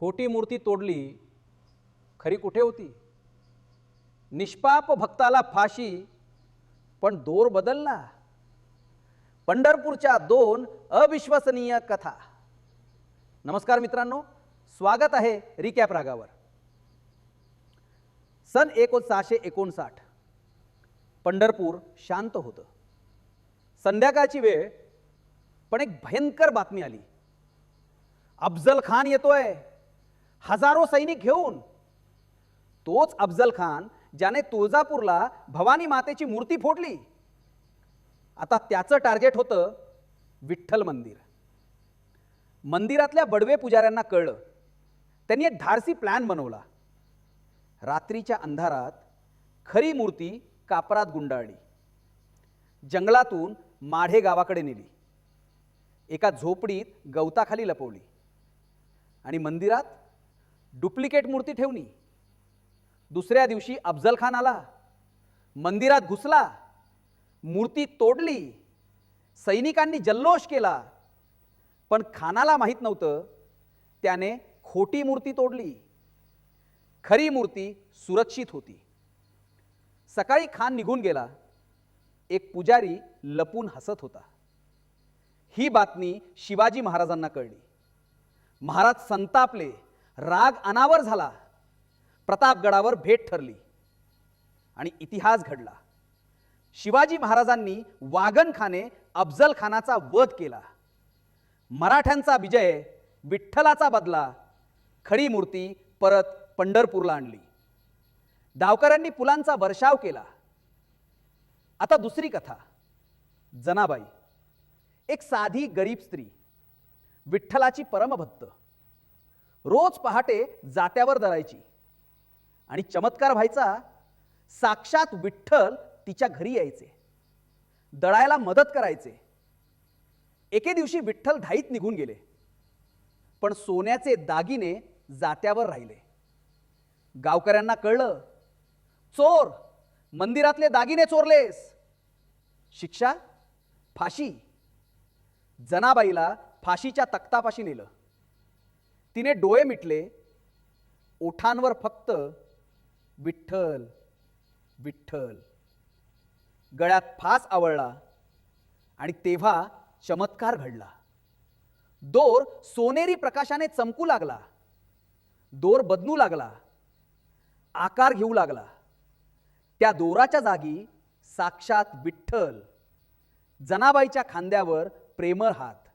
खोटी मूर्ती तोडली खरी कुठे होती? निष्पाप भक्ताला फाशी पण दोर बदलला. पंढरपूरच्या दोन अविश्वसनीय कथा. नमस्कार मित्रांनो स्वागत आहे रिकॅप रागावर. सन एकोणसहाशे एकोणसाठ पंढरपूर शांत होतं. संध्याकाळची वेळ पण एक भयंकर बातमी आली. अफजल खान येतोय. हजारो सैनिक घेऊन. तोच अफजल खान ज्याने तुळजापूरला भवानी मातेची मूर्ती फोडली. आता त्याचं टार्गेट होतं विठ्ठल मंदिर. मंदिरातल्या बडवे पुजाऱ्यांना कळलं. त्यांनी एक धारसी प्लॅन बनवला. रात्रीच्या अंधारात खरी मूर्ती कापरात गुंडाळली. जंगलातून माढे गावाकडे नेली. एका झोपडीत गवताखाली लपवली. आणि मंदिरात डुप्लिकेट मूर्ती ठेवली. दुसऱ्या दिवशी अफजल खान आला. मंदिरात घुसला. मूर्ती तोडली. सैनिकांनी जल्लोष केला. पण खानाला माहीत नव्हतं त्याने खोटी मूर्ती तोडली. खरी मूर्ती सुरक्षित होती. सकाळी खान निघून गेला. एक पुजारी लपून हसत होता. ही बातमी शिवाजी महाराजांना कळली. महाराज संतापले. राग अनावर झाला. प्रतापगडावर भेट ठरली. आणि इतिहास घडला. शिवाजी महाराजांनी वागनखाने अफजल खानाचा वध केला. मराठ्यांचा विजय विठ्ठलाचा बदला. खडी मूर्ती परत पंढरपूरला आणली. डावकऱ्यांनी पुलांचा वर्षाव केला. आता दुसरी कथा. जनाबाई. एक साधी गरीब स्त्री. विठ्ठलाची परमभक्त. रोज पहाटे जात्यावर धरायची आणि चमत्कार व्हायचा साक्षात विठ्ठल तिच्या घरी यायचे. दळायला मदत करायचे. एके दिवशी विठ्ठल धाईत निघून गेले. पण सोन्याचे दागिने जात्यावर राहिले. गावकऱ्यांना कळलं चोर मंदिरातले दागिने चोरलेस. शिक्षा फाशी. जनाबाईला फाशीच्या तक्तापाशी नेलं. तिने डोळे मिटले. ओठांवर फक्त विठ्ठल विठ्ठल. गळ्यात फास आवळला आणि तेव्हा चमत्कार घडला. दोर सोनेरी प्रकाशाने चमकू लागला. दोर बदलू लागला. आकार घेऊ लागला. त्या दोराच्या जागी साक्षात विठ्ठल जनाबाईच्या खांद्यावर प्रेमळ हात.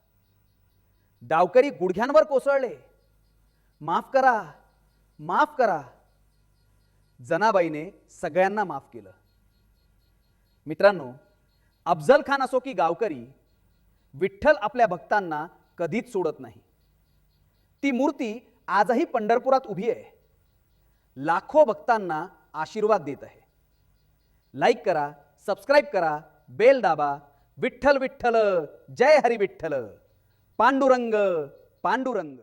डावकरी गुडघ्यांवर कोसळले. माफ करा माफ करा. जनाबाईने सगळ्यांना माफ केलं. मित्रांनो अफजल खान असो की गावकरी विठ्ठल आपल्या भक्तांना कधीच सोडत नाही. ती मूर्ती आजही पंढरपुरात उभी आहे. लाखो भक्तांना आशीर्वाद देत आहे. लाईक करा सबस्क्राईब करा बेल दाबा. विठ्ठल विठ्ठल जय हरी विठ्ठल. पांडुरंग पांडुरंग.